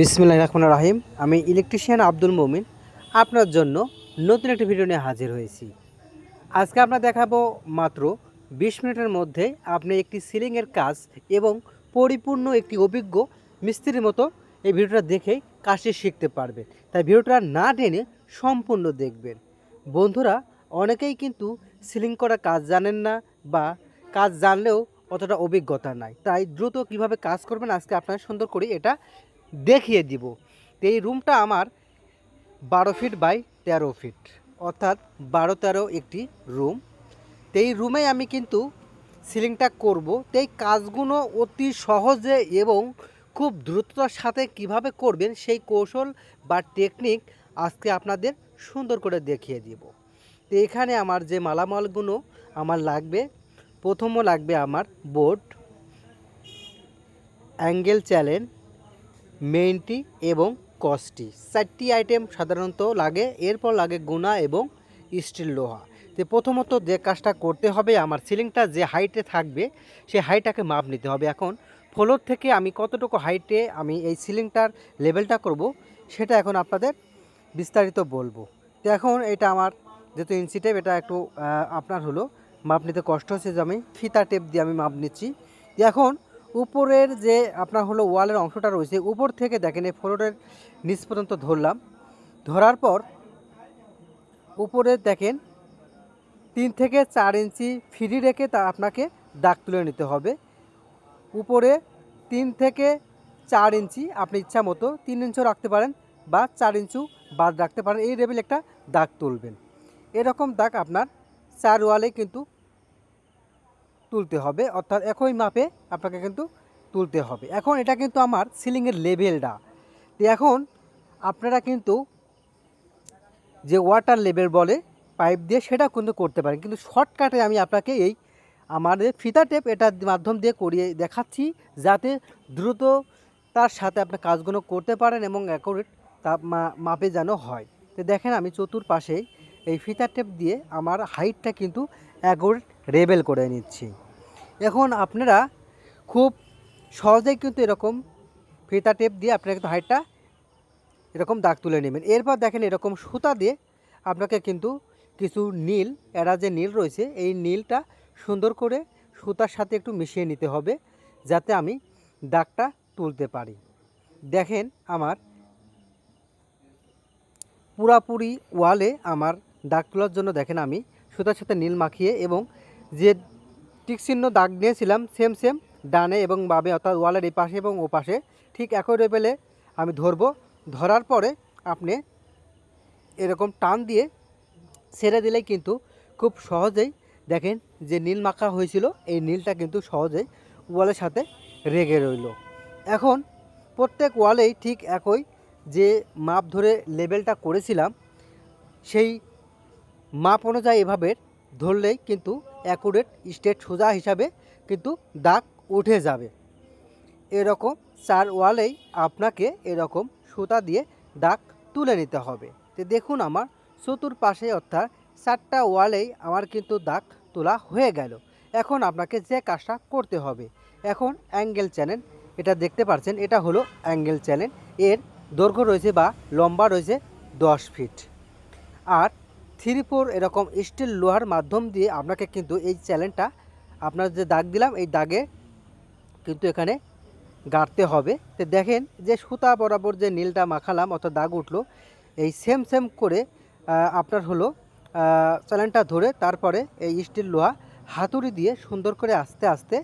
বিসমিল্লাহ রহমান রাহিম। আমি ইলেকট্রিশিয়ান আব্দুল মমিন। আপনার জন্য নতুন একটি ভিডিও নিয়ে হাজির হয়েছি। আজকে আপনার দেখাবো মাত্র বিশ মিনিটের মধ্যে আপনি একটি সিলিংয়ের কাজ এবং পরিপূর্ণ একটি অভিজ্ঞ মিস্ত্রির মতো এই ভিডিওটা দেখেই কাজটি শিখতে পারবেন। তাই ভিডিওটা না টেনে সম্পূর্ণ দেখবেন। বন্ধুরা, অনেকেই কিন্তু সিলিং করা কাজ জানেন না বা কাজ জানলেও অতটা অভিজ্ঞতা নাই। তাই দ্রুত কীভাবে কাজ করবেন আজকে আপনার সুন্দর করে এটা দেখিয়ে দিব। এই রুমটা আমার বারো ফিট বাই তেরো ফিট অর্থাৎ বারো তেরো একটি রুম এই রুমে আমি কিন্তু সিলিংটা করব। এই কাজগুলো অতি সহজে এবং খুব দ্রুততার সাথে কীভাবে করবেন সেই কৌশল বা টেকনিক আজকে আপনাদের সুন্দর করে দেখিয়ে দিব। তো এখানে আমার যে মালামালগুলো আমার লাগবে, প্রথমও লাগবে আমার বোর্ড অ্যাঙ্গেল চ্যালেন মেইনটি এবং কস্টি চারটি আইটেম সাধারণত লাগে, এরপর লাগে গুণা এবং স্টিল লোহা। তো প্রথমত যে কাজটা করতে হবে, আমার সিলিংটা যে হাইটে থাকবে, সেই হাইটাকে মাপ নিতে হবে। এখন ফ্লোর থেকে আমি কতটুকু হাইটে আমি এই সিলিংটার লেভেলটা করব, সেটা এখন আপনাদের বিস্তারিত বলব। তো এখন এটা আমার যেহেতু ইঞ্চি টেপ, এটা একটু আপনার হলো মাপ নিতে কষ্ট হচ্ছে যে আমি ফিতা টেপ দিয়ে আমি মাপ নিচ্ছি। এখন উপরের যে আপনার হলো ওয়ালের অংশটা রয়েছে, উপর থেকে দেখেন এই ফ্লোরের নিচ পর্যন্ত ধরলাম। ধরার পর উপরে দেখেন তিন থেকে চার ইঞ্চি ফ্রি রেখে তা আপনাকে দাগ তুলে নিতে হবে। উপরে তিন থেকে চার ইঞ্চি আপনি ইচ্ছা মতো তিন ইঞ্চিও রাখতে পারেন বা চার ইঞ্চিও বাদ রাখতে পারেন। এই লেভেল একটা দাগ তুলবেন। এরকম দাগ আপনার চার ওয়ালে কিন্তু তুলতে হবে, অর্থাৎ একই মাপে আপনাকে কিন্তু তুলতে হবে। এখন এটা কিন্তু আমার সিলিংয়ের লেভেলটা তো এখন আপনারা কিন্তু যে ওয়াটার লেভেল বলে পাইপ দিয়ে সেটা কিন্তু করতে পারেন। কিন্তু শর্টকাটে আমি আপনাকে এই আমাদের ফিতা টেপ এটার মাধ্যম দিয়ে করিয়ে দেখাচ্ছি, যাতে দ্রুত তার সাথে আপনি কাজগুলো করতে পারেন এবং অ্যাকোরেট তা মাপে যেন হয়। তো দেখেন আমি চতুর্পাশেই এই ফিতা টেপ দিয়ে আমার হাইটটা কিন্তু অ্যাকুরেট রেবেল করে নিচ্ছি। এখন আপনারা খুব সহজেই কিন্তু এরকম ফিতা টেপ দিয়ে আপনারা কিন্তু হাইটটা এরকম দাগ তুলে নেবেন। এরপর দেখেন এরকম সুতা দিয়ে আপনাকে কিন্তু কিছু নীল, এরা যে নীল রয়েছে, এই নীলটা সুন্দর করে সুতার সাথে একটু মিশিয়ে নিতে হবে, যাতে আমি দাগটা তুলতে পারি। দেখেন আমার পুরাপুরি ওয়ালে আমার দাগ তোলার জন্য দেখেন আমি সুতার সাথে নীল মাখিয়ে এবং যে টিক চিহ্ন দাগ নিয়েছিলাম সেম সেম ডানে এবং বামে, অর্থাৎ ওয়ালের এই পাশে এবং ও পাশে, ঠিক একই লেভেলে আমি ধরবো। ধরার পরে আপনি এরকম টান দিয়ে ছেড়ে দিলেই কিন্তু খুব সহজেই দেখেন যে নীল মাখা হয়েছিল, এই নীলটা কিন্তু সহজেই ওয়ালের সাথে রেগে রইল। এখন প্রত্যেক ওয়ালেই ঠিক একই যে মাপ ধরে লেবেলটা করেছিলাম, সেই মাপ অনুযায়ী এভাবে ধরলেই কিন্তু অ্যাকুরেট স্টেট সোজা হিসাবে কিন্তু দাগ উঠে যাবে। এরকম চার ওয়ালেই আপনাকে এরকম সুতা দিয়ে দাগ তুলে নিতে হবে। তো দেখুন আমার চতুর্পাশে অর্থাৎ চারটা ওয়ালেই আমার কিন্তু দাগ তোলা হয়ে গেল। এখন আপনাকে যে কাজটা করতে হবে। এখন অ্যাঙ্গেল চ্যানেল এটা দেখতে পাচ্ছেন, এটা হলো অ্যাঙ্গেল চ্যানেল এর দৈর্ঘ্য রয়েছে বা লম্বা রয়েছে দশ ফিট আর থ্রি ফোর এরকম স্টিল লোহার মাধ্যম দিয়ে আপনাকে কিন্তু এই চ্যানেলটা আপনার যে দাগ দিলাম, এই দাগে কিন্তু এখানে গাড়তে হবে। তো দেখেন যে সুতা বরাবর যে নীলটা মাখালাম, অর্থাৎ দাগ উঠল, এই সেম সেম করে আপনার হলো চ্যানেলটা ধরে তারপরে এই স্টিল লোহা হাতুড়ি দিয়ে সুন্দর করে আস্তে আস্তে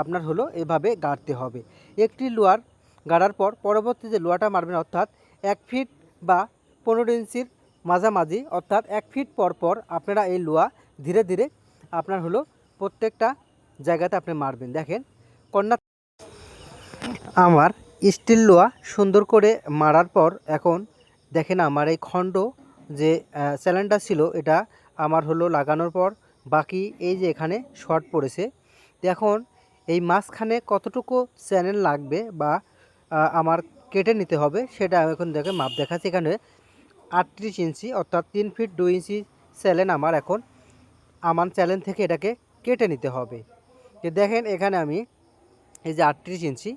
আপনার হলো এভাবে গাড়তে হবে। একটি লোহার গাড়ার পর পরবর্তী যে লোহাটা মারবেন, অর্থাৎ এক ফিট বা পনেরো ইঞ্চির মাঝামাঝি, অর্থাৎ এক ফিট পর পর আপনারা এই লোহা ধীরে ধীরে আপনার হলো প্রত্যেকটা জায়গাতে আপনি মারবেন। দেখেন, কন্যা আমার স্টিল লোহা সুন্দর করে মারার পর এখন দেখেন আমার এই খণ্ড যে স্যালেন্ডার ছিল, এটা আমার হলো লাগানোর পর বাকি এই যে এখানে শর্ট পড়েছে। এখন এই মাঝখানে কতটুকু চ্যানেল লাগবে বা আমার কেটে নিতে হবে সেটা এখন দেখে মাপ দেখাচ্ছি। এখানে আটত্রিশ ইঞ্চি অর্থাৎ তিন ফিট দুই ইঞ্চি চ্যালেন আমার এখন আমার চ্যালেন থেকে এটাকে কেটে নিতে হবে। তো দেখেন এখানে আমি এই যে আটত্রিশ ইঞ্চি,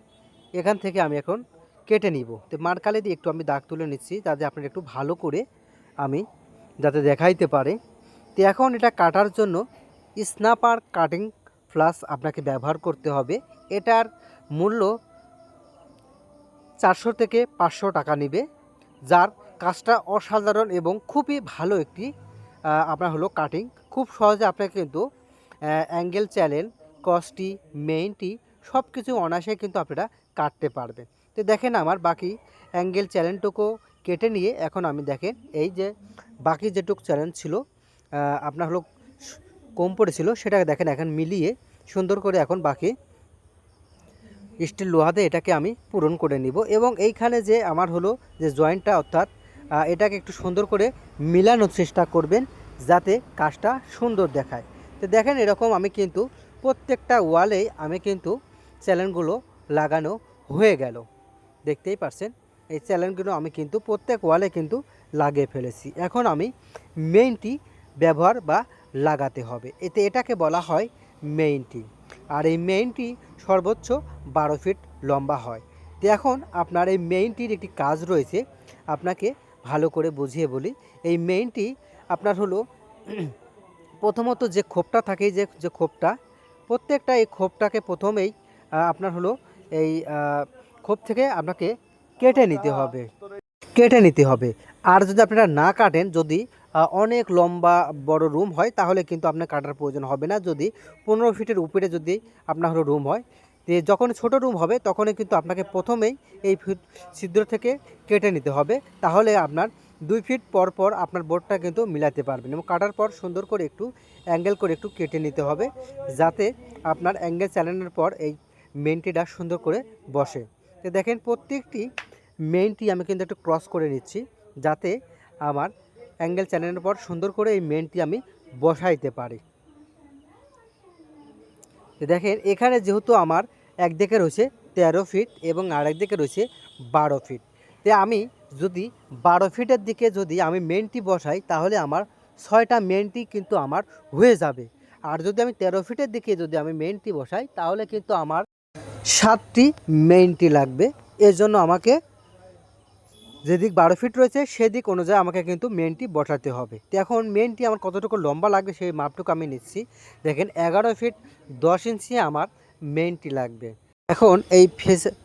এখান থেকে আমি এখন কেটে নিব। তো মারকালে দিয়ে একটু আমি দাগ তুলে নিচ্ছি যাতে আপনার একটু ভালো করে আমি যাতে দেখাইতে পারে। তো এখন এটা কাটার জন্য স্ন্যাপার কাটিং প্লাস আপনাকে ব্যবহার করতে হবে। এটার মূল্য চারশো থেকে পাঁচশো টাকা নেবে, যার কাজটা অসাধারণ এবং খুবই ভালো একটি আপনার হলো কাটিং খুব সহজে আপনাকে কিন্তু অ্যাঙ্গেল চ্যানেল কস্টি মেইনটি সব কিছু অনায়াসে কিন্তু আপনারা কাটতে পারবেন। তো দেখেন আমার বাকি অ্যাঙ্গেল চ্যানেলটুকু কেটে নিয়ে এখন আমি দেখেন এই যে বাকি যেটুক চ্যালেঞ্জ ছিল আপনার হলো কম পড়েছিল সেটাকে দেখেন এখন মিলিয়ে সুন্দর করে এখন বাকি স্টিল লোহাতে এটাকে আমি পূরণ করে নিব। এবং এইখানে যে আমার হলো যে জয়েন্টটা অর্থাৎ এটাকে একটু সুন্দর করে মিলানোর চেষ্টা করবেন যাতে কাজটা সুন্দর দেখায়। তো দেখেন এরকম আমি কিন্তু প্রত্যেকটা ওয়ালেই আমি কিন্তু চ্যানেলগুলো লাগানো হয়ে গেল। দেখতেই পারছেন? এই চ্যানেলগুলো আমি কিন্তু প্রত্যেক ওয়ালে কিন্তু লাগিয়ে ফেলেছি। এখন আমি মেইনটি ব্যবহার বা লাগাতে হবে। এতে এটাকে বলা হয় মেইনটি আর এই মেইনটি সর্বোচ্চ বারো ফিট লম্বা হয়। তো এখন আপনার এই মেইনটির একটি কাজ রয়েছে। আপনাকে ভালো করে বুঝিয়ে বলি। এই মেইনটি আপনার হলো প্রথমত যে খোপটা থাকে, যে যে খোপটা, প্রত্যেকটা এই খোপটাকে প্রথমেই আপনার হলো এই খোপ থেকে আপনাকে কেটে নিতে হবে। কেটে নিতে হবে। আর যদি আপনারা না কাটেন, যদি অনেক লম্বা বড় রুম হয়, তাহলে কিন্তু আপনার কাটার প্রয়োজন হবে না। যদি পনেরো ফিটের উপরে যদি আপনার হলো রুম হয় যখন ছোট রুম হবে, তখনই কিন্তু আপনাকে প্রথমেই এই ছিদ্র থেকে কেটে নিতে হবে। তাহলে আপনার দুই ফিট পর পর আপনার বোর্ডটা কিন্তু মিলাতে পারবেন এবং কাটার পর সুন্দর করে একটু অ্যাঙ্গেল করে একটু কেটে নিতে হবে, যাতে আপনার অ্যাঙ্গেল চালানোর পর এই মেনটিটা সুন্দর করে বসে। তো দেখেন, প্রত্যেকটি মেনটি আমি কিন্তু একটু ক্রস করে নিচ্ছি, যাতে আমার অ্যাঙ্গেল চ্যানেলের পর সুন্দর করে এই মেনটি আমি বসাইতে পারি। দেখেন, এখানে যেহেতু আমার একদিকে রয়েছে তেরো ফিট এবং আরেক দিকে রয়েছে বারো ফিট তো আমি যদি বারো ফিটের দিকে যদি আমি মেনটি বসাই, তাহলে আমার ছয়টা মেনটি কিন্তু আমার হয়ে যাবে। আর যদি আমি তেরো ফিটের দিকে যদি আমি মেনটি বসাই, তাহলে কিন্তু আমার সাতটি মেইনটি লাগবে। এর জন্য আমাকে যেদিক বারো ফিট রয়েছে, সেদিক অনুযায়ী আমাকে কিন্তু মেনটি বসাতে হবে। তো এখন মেনটি আমার কতটুকু লম্বা লাগবে সেই মাপটুকু আমি নিচ্ছি। দেখেন, এগারো ফিট দশ ইঞ্চি আমার মেনটি লাগবে। এখন এই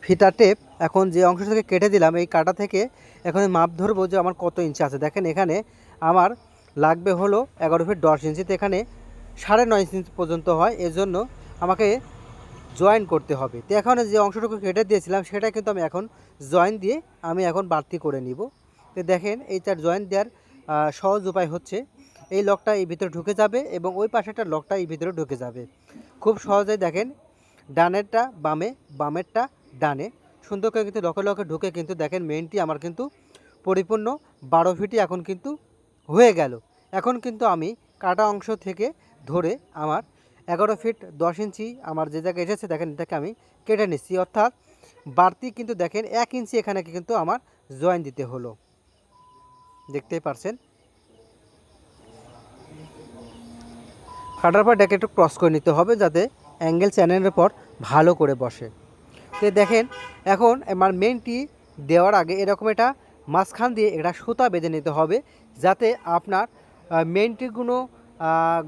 ফিতা টেপ, এখন যে অংশ থেকে কেটে দিলাম, এই কাটা থেকে এখন মাপ ধরবো যে আমার কত ইঞ্চি আছে। দেখেন, এখানে আমার লাগবে হলো এগারো ফিট দশ ইঞ্চি তো এখানে সাড়ে নয় ইঞ্চি পর্যন্ত হয়। এজন্য আমাকে জয়েন করতে হবে। তো এখন যে অংশটুকু কেটে দিয়েছিলাম, সেটা কিন্তু আমি এখন জয়েন দিয়ে আমি এখন বাড়তি করে নিব। তো দেখেন, এই চার জয়েন দেওয়ার সহজ উপায় হচ্ছে, এই লকটা এই ভিতরে ঢুকে যাবে এবং ওই পাশেটা লকটা এই ভিতরে ঢুকে যাবে। খুব সহজেই দেখেন, ডানেরটা বামে, বামেরটা ডানে। সুন্দর করে কিন্তু লকে লকে ঢুকে কিন্তু দেখেন মেইনটি আমার কিন্তু পরিপূর্ণ বারো ফিটই এখন কিন্তু হয়ে গেল। এখন কিন্তু আমি কাটা অংশ থেকে ধরে আমার এগারো ফিট দশ ইঞ্চি, আমার যে জায়গায় এসেছে, দেখেন এটাকে আমি কেটে নিচ্ছি। অর্থাৎ বাড়তি কিন্তু দেখেন এক ইঞ্চি এখানে কিন্তু আমার জয়েন দিতে হলো। দেখতেই পারছেন? কাটার পর এটাকে একটু ক্রস করে নিতে হবে যাতে অ্যাঙ্গেল চ্যানেলের পর ভালো করে বসে। তো দেখেন, এখন আমার মেনটি দেওয়ার আগে এরকম এটা মাঝখান দিয়ে এটা সুতা বেঁধে নিতে হবে যাতে আপনার মেনটিগুলো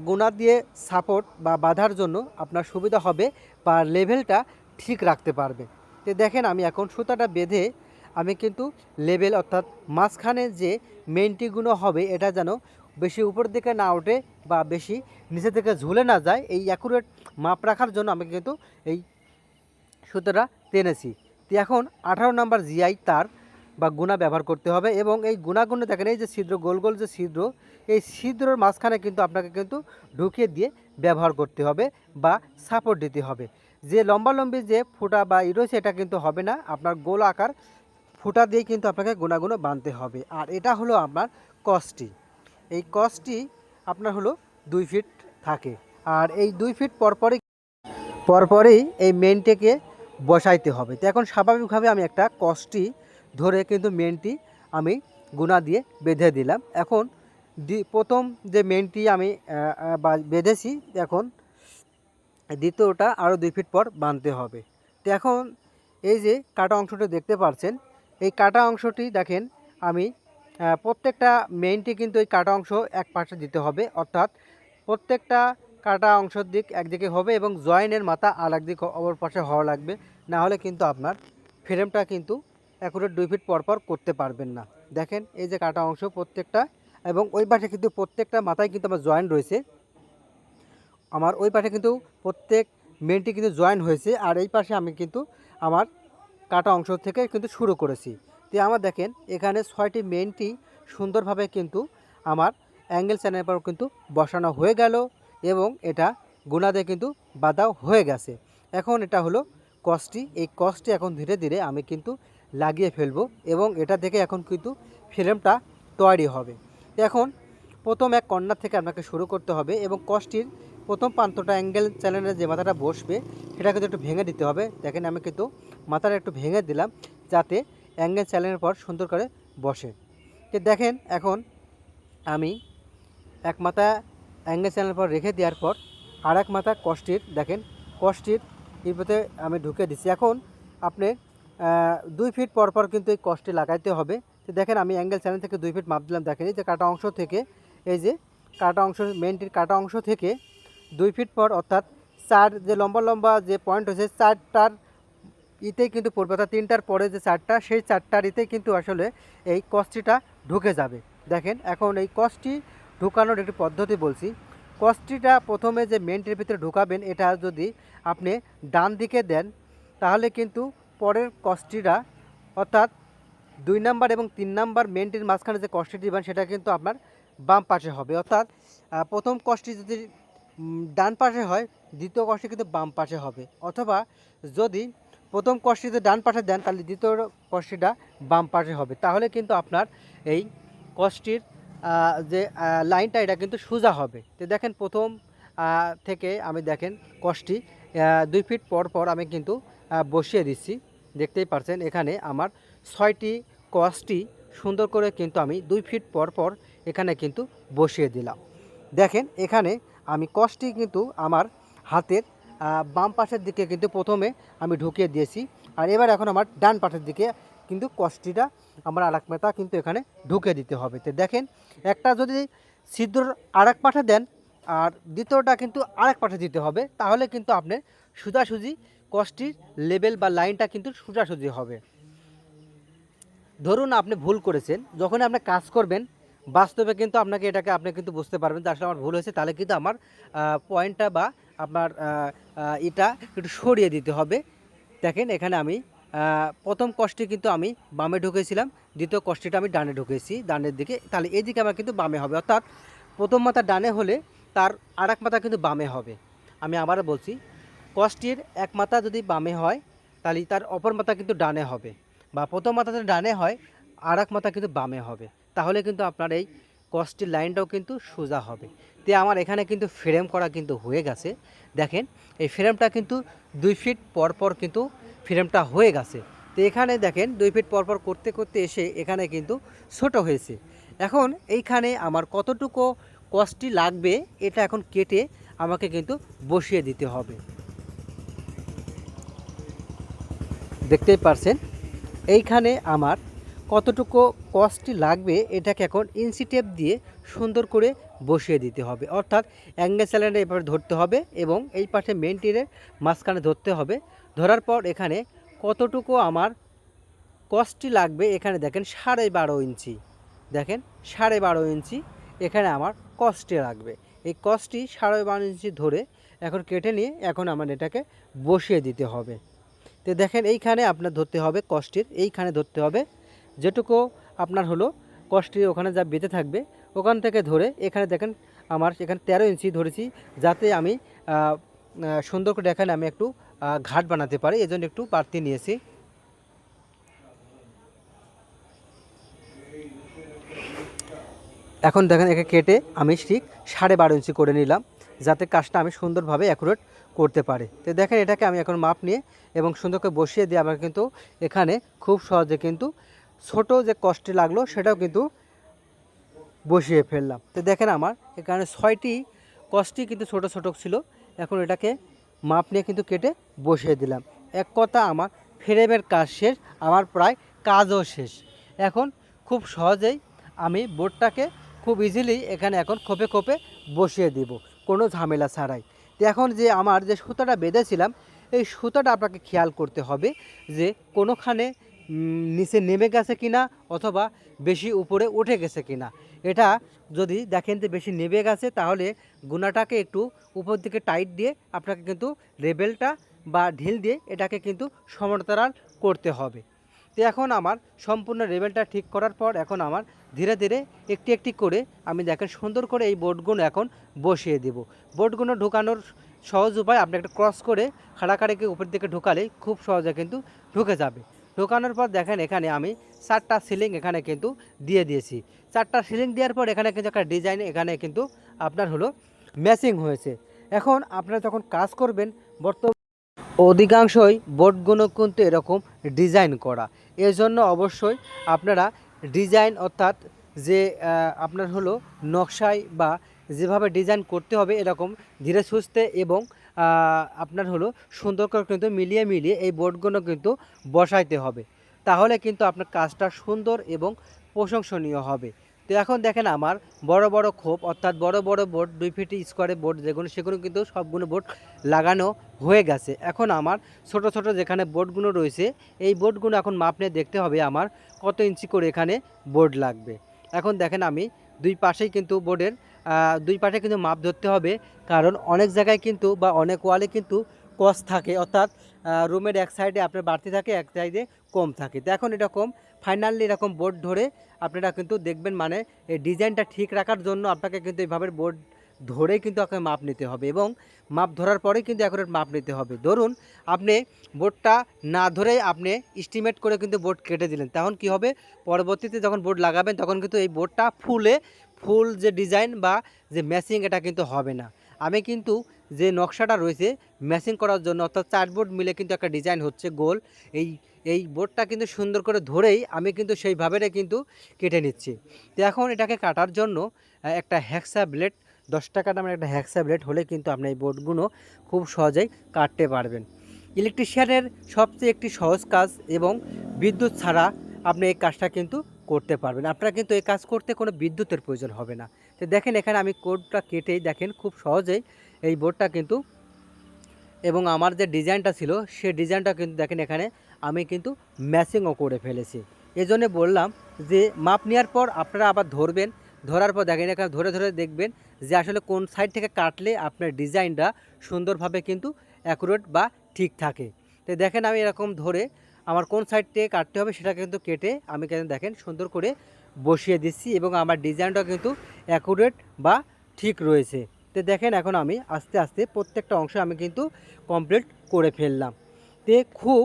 গুণা দিয়ে সাপোর্ট বা বাঁধার জন্য আপনার সুবিধা হবে বা লেভেলটা ঠিক রাখতে পারবে। তো দেখেন, আমি এখন সুতাটা বেঁধে আমি কিন্তু লেভেল অর্থাৎ মাঝখানে যে মেনটি গুণো হবে, এটা যেন বেশি উপর দিকে না ওঠে বা বেশি নিচে থেকে ঝুলে না যায়, এই অ্যাকুরেট মাপ রাখার জন্য আমি কিন্তু এই সুতোটা টেনেছি। তো এখন আঠারো নাম্বার জিআই তার বা গুণা ব্যবহার করতে হবে এবং এই গুণাগুণ দেখেন, এই যে ছিদ্র, গোল গোল যে ছিদ্র এই ছিদ্রর মাঝখানে কিন্তু আপনাকে কিন্তু ঢুকিয়ে দিয়ে ব্যবহার করতে হবে বা সাপোর্ট দিতে হবে। যে লম্বা লম্বি যে ফুটা বা ই রয়েছে, এটা কিন্তু হবে না। আপনার গোল আকার ফুটা দিয়ে কিন্তু আপনাকে গুণাগুণ বাঁধতে হবে। আর এটা হলো আপনার কস্টি এই কস্টি আপনার হলো দুই ফিট থাকে। আর এই দুই ফিট পরপরই পরপরই এই মেনটিকে বসাইতে হবে। তো এখন স্বাভাবিকভাবে আমি একটা কস্টি ধরে কিন্তু মেনটি আমি গুণা দিয়ে বেঁধে দিলাম। এখন দ্বি- প্রথম যে মেনটি আমি বেঁধেছি, এখন দ্বিতীয়টা আরও দুই ফিট পর বাঁধতে হবে। তো এখন এই যে কাটা অংশটি দেখতে পাচ্ছেন এই কাটা অংশটি দেখেন, আমি প্রত্যেকটা মেইনটি কিন্তু এই কাটা অংশ এক পাশে দিতে হবে, অর্থাৎ প্রত্যেকটা কাটা অংশের দিক একদিকে হবে এবং জয়েনের মাথা আর একদিক অপর পাশে হওয়া লাগবে, না হলে কিন্তু আপনার ফ্রেমটা কিন্তু অ্যাকুরেট দুই ফিট পর পর করতে পারবেন না। দেখেন, এই যে কাটা অংশ প্রত্যেকটা এবং ওই পাশে কিন্তু প্রত্যেকটা মাথায় কিন্তু আমার জয়েন রয়েছে। আমার ওই পাশে কিন্তু প্রত্যেক মেনটি কিন্তু জয়েন হয়েছে আর এই পাশে আমি কিন্তু আমার কাটা অংশ থেকে কিন্তু শুরু করেছি। তো আমার দেখেন, এখানে ছয়টি মেনটি সুন্দরভাবে কিন্তু আমার অ্যাঙ্গেল চ্যানেল পর কিন্তু বসানো হয়ে গেল এবং এটা গুণাতে কিন্তু বাঁধাও হয়ে গেছে। এখন এটা হলো কস্টি এই কস্টি এখন ধীরে ধীরে আমি কিন্তু লাগিয়ে ফেলব এবং এটা থেকে এখন কিন্তু ফ্রেমটা তৈরি হবে। এখন প্রথম এক কর্নার থেকে আপনাকে শুরু করতে হবে এবং কস্টির প্রথম প্রান্তটা অ্যাঙ্গেল চ্যানেলের যে মাথাটা বসবে সেটা কিন্তু একটু ভেঙে দিতে হবে। দেখেন আমি কিন্তু মাথাটা একটু ভেঙে দিলাম যাতে অ্যাঙ্গেল চ্যানেলের পর সুন্দর করে বসে। তো দেখেন এখন আমি এক মাথা অ্যাঙ্গেল চ্যানেলের পর রেখে দেওয়ার পর আর এক মাথা কষ্টির, দেখেন কষ্টির ইপতে আমি ঢুকে দিচ্ছি। এখন আপনি দুই ফিট পর পর কিন্তু এই কষ্টি লাগাইতে হবে। তো দেখেন আমি অ্যাঙ্গেল চ্যানেল থেকে দুই ফিট মাপ দিলাম, দেখেন এই যে কাটা অংশ থেকে, এই যে কাটা অংশ মেনটির কাটা অংশ থেকে দুই ফিট পর, অর্থাৎ চার যে লম্বা লম্বা যে পয়েন্ট হয়েছে, চারটার ইতেই কিন্তু পড়বে, অর্থাৎ তিনটার পরে যে চারটা, সেই চারটার ইতেই কিন্তু আসলে এই কস্টিটা ঢুকে যাবে। দেখেন, এখন এই কস্টি ঢুকানোর একটি পদ্ধতি বলছি। কস্টিটা প্রথমে যে মেনটির ভিতরে ঢুকাবেন, এটা যদি আপনি ডান দিকে দেন, তাহলে কিন্তু পরের কস্টিটা অর্থাৎ দুই নাম্বার এবং তিন নাম্বার মেনটির মাঝখানে যে কস্টি দিবেন, সেটা কিন্তু আপনার বাম পাশে হবে। অর্থাৎ প্রথম কস্টি যদি ডান পাশে হয়, দ্বিতীয় কষ্টি কিন্তু বাম পাশে হবে। অথবা যদি প্রথম কষ্টিতে ডান পাশে দেন, তাহলে দ্বিতীয় কষ্টিটা বাম পাশে হবে। তাহলে কিন্তু আপনার এই কষ্টির যে লাইনটা, এটা কিন্তু সোজা হবে। তো দেখেন, প্রথম থেকে আমি দেখেন কষ্টি দুই ফিট পর পর আমি কিন্তু বসিয়ে দিচ্ছি। দেখতেই পারছেন, এখানে আমার ছয়টি কষ্টি সুন্দর করে কিন্তু আমি দুই ফিট পর পর এখানে কিন্তু বসিয়ে দিলাম। দেখেন, এখানে আমি কষ্টি কিন্তু আমার হাতের বাম পাশের দিকে কিন্তু প্রথমে আমি ঢুকিয়ে দিয়েছি আর এবার এখন আমার ডান পাশের দিকে কিন্তু কষ্টিটা আমার আরেক মেতা কিন্তু এখানে ঢুকে দিতে হবে। তো দেখেন, একটা যদি ছিদ্র আরেক পাশে দেন আর দ্বিতীয়টা কিন্তু আরেক পাশে দিতে হবে, তাহলে কিন্তু আপনি সোজাসুজি কষ্টির লেভেল বা লাইনটা কিন্তু সোজাসুজি হবে। ধরুন আপনি ভুল করেছেন যখন আপনি কাজ করবেন, বাস্তবে কিন্তু আপনাকে এটাকে আপনি কিন্তু বুঝতে পারবেন যে আসলে আমার ভুল হয়েছে, তাহলে কিন্তু আমার পয়েন্টটা বা আপনার এটা একটু সরিয়ে দিতে হবে। দেখেন এখানে আমি প্রথম কষ্টে কিন্তু আমি বামে ঢুকেছিলাম, দ্বিতীয় কষ্টটা আমি ডানে ঢুকেছি, ডানের দিকে, তাহলে এই দিকে আমার কিন্তু বামে হবে। অর্থাৎ প্রথম মাথা ডানে হলে তার আর এক মাথা কিন্তু বামে হবে। আমি আবারও বলছি, কষ্টির এক মাথা যদি বামে হয়, তাহলে তার অপর মাথা কিন্তু ডানে হবে। বা প্রথম মাথা যদি ডানে হয় আর এক মাথা কিন্তু বামে হবে। তাহলে কিন্তু আপনার এই কষ্টির লাইনটাও কিন্তু সোজা হবে। তে আমার এখানে কিন্তু ফ্রেম করা কিন্তু হয়ে গেছে। দেখেন, এই ফ্রেমটা কিন্তু দুই ফিট পর পর কিন্তু ফ্রেমটা হয়ে গেছে। তো এখানে দেখেন, দুই ফিট পর পর করতে করতে এসে এখানে কিন্তু ছোট হয়েছে। এখন এইখানে আমার কতটুকু কষ্টি লাগবে, এটা এখন কেটে আমাকে কিন্তু বসিয়ে দিতে হবে। দেখতেই পারছেন? এইখানে আমার কতটুকু কস্টই লাগবে এটাকে এখন ইঞ্চি টেপ দিয়ে সুন্দর করে বসিয়ে দিতে হবে। অর্থাৎ অ্যাঙ্গেল স্যালেন্ডার এভাবে ধরতে হবে এবং এই পাশে মেন টিরের মাঝখানে ধরতে হবে। ধরার পর এখানে কতটুকু আমার কস্টই লাগবে এখানে দেখেন সাড়ে বারো ইঞ্চি। দেখেন সাড়ে বারো ইঞ্চি এখানে আমার কস্টে লাগবে। এই কস্টটি সাড়ে বারো ইঞ্চি ধরে এখন কেটে নিয়ে এখন আমার এটাকে বসিয়ে দিতে হবে। তো দেখেন এইখানে আপনার ধরতে হবে কষ্টের, এইখানে ধরতে হবে। যেটুকু আপনার হলো কষ্টের ওখানে যা বেঁধে থাকবে, ওখান থেকে ধরে এখানে দেখেন আমার এখানে তেরো ইঞ্চি ধরেছি, যাতে আমি সুন্দর করে এখানে আমি একটু ঘাট বানাতে পারি, এজন্য একটু বাড়তি নিয়েছি। এখন দেখেন একে কেটে আমি ঠিক সাড়ে বারো ইঞ্চি করে নিলাম, যাতে কাজটা আমি সুন্দরভাবে অ্যাকুরেট করতে পারে। তো দেখেন এটাকে আমি এখন মাপ নিয়ে এবং সুন্দর করে বসিয়ে দিয়ে আমরা কিন্তু এখানে খুব সহজে কিন্তু ছোট যে কষ্টে লাগল সেটাও কিন্তু বসিয়ে ফেললাম। তো দেখেন আমার এখানে ছয়টি কষ্টি কিন্তু ছোট ছোট ছিল। এখন এটাকে মাপ নিয়ে কিন্তু কেটে বসিয়ে দিলাম। এক কথা আমার ফ্রেমের কাজ শেষ, আমার প্রায় কাজও শেষ। এখন খুব সহজেই আমি বোর্ডটাকে খুব ইজিলি এখানে এখন খোপে খোপে বসিয়ে দিব, কোনো ঝামেলা ছাড়াই। তো এখন যে আমার যে সুতাটা বেঁধেছিলাম, এই সুতাটা আপনাকে খেয়াল করতে হবে যে কোনোখানে নিচে নেমে গেছে কিনা অথবা বেশি উপরে উঠে গেছে কিনা। এটা যদি দেখেন যে বেশি নেমে গেছে, তাহলে গুণাটাকে একটু উপর দিকে টাইট দিয়ে আপনাকে কিন্তু লেবেলটা বা ঢিল দিয়ে এটাকে কিন্তু সমান্তরাল করতে হবে। তো এখন আমার সম্পূর্ণ লেভেলটা ঠিক করার পর এখন আমার ধীরে ধীরে একটি একটি করে আমি দেখেন সুন্দর করে এই বোর্ডগুলো এখন বসিয়ে দেব। বোর্ডগুলো ঢোকানোর সহজ উপায় আপনি একটা ক্রস করে খাড়াখাড়িকে উপর দিকে ঢোকালেই খুব সহজে কিন্তু ঢুকে যাবে। ঢোকানোর পর দেখেন এখানে আমি চারটা সিলিং এখানে কিন্তু দিয়ে দিয়েছি। চারটা সিলিং দেওয়ার পর এখানে কিন্তু একটা ডিজাইন এখানে কিন্তু আপনার হলো ম্যাচিং হয়েছে। এখন আপনারা যখন কাজ করবেন বর্তমান অধিকাংশই বোর্ডগুলো কিন্তু এরকম ডিজাইন করা। এর জন্য অবশ্যই আপনারা ডিজাইন অর্থাৎ যে আপনার হলো নকশায় বা যেভাবে ডিজাইন করতে হবে এরকম ধীরে সুস্থে এবং আপনার হলো সুন্দর করে কিন্তু মিলিয়ে মিলিয়ে এই বোর্ডগুলো কিন্তু বসাইতে হবে। তাহলে কিন্তু আপনার কাজটা সুন্দর এবং প্রশংসনীয় হবে। তো এখন দেখেন আমার বড় বড় খোপ, অর্থাৎ বড় বড় বোর্ড দুই ফিট স্কোয়ারে বোর্ড যেগুলো, সেগুলো কিন্তু সবগুলো বোর্ড লাগানো হয়ে গেছে। এখন আমার ছোট ছোট যেখানে বোর্ডগুলো রয়েছে, এই বোর্ডগুলো এখন মাপ নিয়ে দেখতে হবে আমার কত ইঞ্চি করে এখানে বোর্ড লাগবে। এখন দেখেন আমি দুই পাশেই কিন্তু বোর্ডের দুই পাশে কিন্তু মাপ ধরতে হবে, কারণ অনেক জায়গায় কিন্তু বা অনেক ওয়ালে কিন্তু কস থাকে, অর্থাৎ রুমের এক সাইডে আপনার বাড়তি থাকে, এক সাইডে কম থাকে। তো এখন এরকম ফাইনালি এরকম বোর্ড ধরে আপনারা কিন্তু দেখবেন মানে এই ডিজাইনটা ঠিক রাখার জন্য আপনাকে কিন্তু এইভাবে বোর্ড ধরেই কিন্তু আপনাকে মাপ নিতে হবে এবং মাপ ধরার পরেই কিন্তু অ্যাকুরেট মাপ নিতে হবে। ধরুন আপনি বোর্ডটা না ধরেই আপনি এস্টিমেট করে কিন্তু বোর্ড কেটে দিলেন, তখন কি হবে? পরবর্তীতে যখন বোর্ড লাগাবেন তখন কিন্তু এই বোর্ডটা ফুলে ফুল যে ডিজাইন বা যে ম্যাচিং এটা কিন্তু হবে না। আমি কিন্তু যে নকশাটা রয়েছে ম্যাচিং করার জন্য অর্থাৎ চার বোর্ড মিলে কিন্তু একটা ডিজাইন হচ্ছে গোল। এই এই বোর্ডটা কিন্তু সুন্দর করে ধরেই আমি কিন্তু সেইভাবে কিন্তু কেটে নিচ্ছি। তো এখন এটাকে কাটার জন্য একটা হ্যাক্সা ব্লেড, দশ টাকা দামের একটা হ্যাক্সা ব্লেড হলে কিন্তু আপনি এই বোর্ডগুলো খুব সহজেই কাটতে পারবেন। ইলেকট্রিশিয়ানের সবচেয়ে একটি সহজ কাজ এবং বিদ্যুৎ ছাড়া আপনি এই কাজটা কিন্তু করতে পারবেন। আপনারা কিন্তু এই কাজ করতে কোনো বিদ্যুতের প্রয়োজন হবে না। তো দেখেন এখানে আমি কোডটা কেটেই দেখেন খুব সহজেই এই বোর্ডটা কিন্তু এবং আমার যে ডিজাইনটা ছিল, সে ডিজাইনটা কিন্তু দেখেন এখানে আমি কিন্তু ম্যাচিংও করে ফেলেছি। এই জন্যে বললাম যে, মাপ নেওয়ার পর আপনারা আবার ধরবেন। ধরার পর দেখেন, এখানে ধরে ধরে দেখবেন যে, আসলে কোন সাইড থেকে কাটলে আপনার ডিজাইনটা সুন্দরভাবে কিন্তু অ্যাকুরেট বা ঠিক থাকে। তো দেখেন, আমি এরকম ধরে আমার কোন সাইড থেকে কাটতে হবে সেটা কিন্তু কেটে আমি কিন্তু দেখেন সুন্দর করে বসিয়ে দিচ্ছি এবং আমার ডিজাইনটা কিন্তু অ্যাকুরেট বা ঠিক রয়েছে। তো দেখেন, এখন আমি আস্তে আস্তে প্রত্যেকটা অংশ আমি কিন্তু কমপ্লিট করে ফেললাম। তে খুব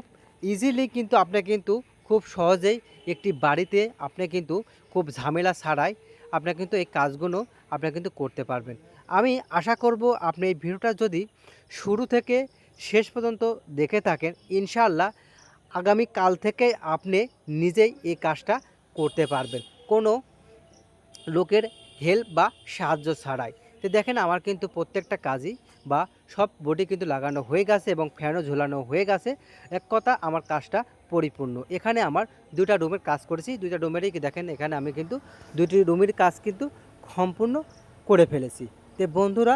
ইজিলি কিন্তু আপনি কিন্তু খুব সহজেই একটি বাড়িতে আপনি কিন্তু খুব ঝামেলা ছাড়াই আপনি কিন্তু এই কাজগুলো আপনি কিন্তু করতে পারবেন। আমি আশা করব আপনি এই ভিডিওটা যদি শুরু থেকে শেষ পর্যন্ত দেখে থাকেন, ইনশাআল্লাহ আগামী কাল থেকে আপনি নিজেই এই কাজটা করতে পারবেন। কোনো লোকের হেল্প বা সাহায্য ছাড়াই। তো দেখেন, আমার কিন্তু প্রত্যেকটা কাজই বা সব বডি কিন্তু লাগানো হয়ে গেছে এবং ফ্যানও ঝোলানো হয়ে গেছে। এক কথা, আমার কাজটা পরিপূর্ণ। এখানে আমার দুইটা রুমের কাজ করেছি। দুইটা রুমেরই দেখেন, এখানে আমি কিন্তু দুইটি রুমের কাজ কিন্তু সম্পূর্ণ করে ফেলেছি। তো বন্ধুরা,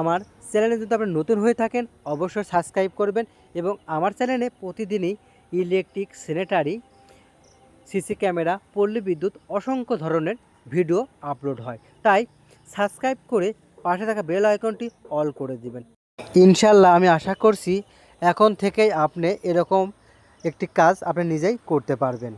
আমার চ্যানেলে যদি আপনি নতুন হয়ে থাকেন, অবশ্যই সাবস্ক্রাইব করবেন এবং আমার চ্যানেলে প্রতিদিনই ইলেকট্রিক স্যানিটারি, সিসি ক্যামেরা, পল্লী বিদ্যুৎ, অসংখ্য ধরনের ভিডিও আপলোড হয়। তাই সাবস্ক্রাইব করে পাশে থাকা বেল আইকনটি অল করে দিবেন। ইনশাল্লাহ আমি আশা করছি এখন থেকেই আপনি এরকম একটি কাজ আপনি নিজেই করতে পারবেন।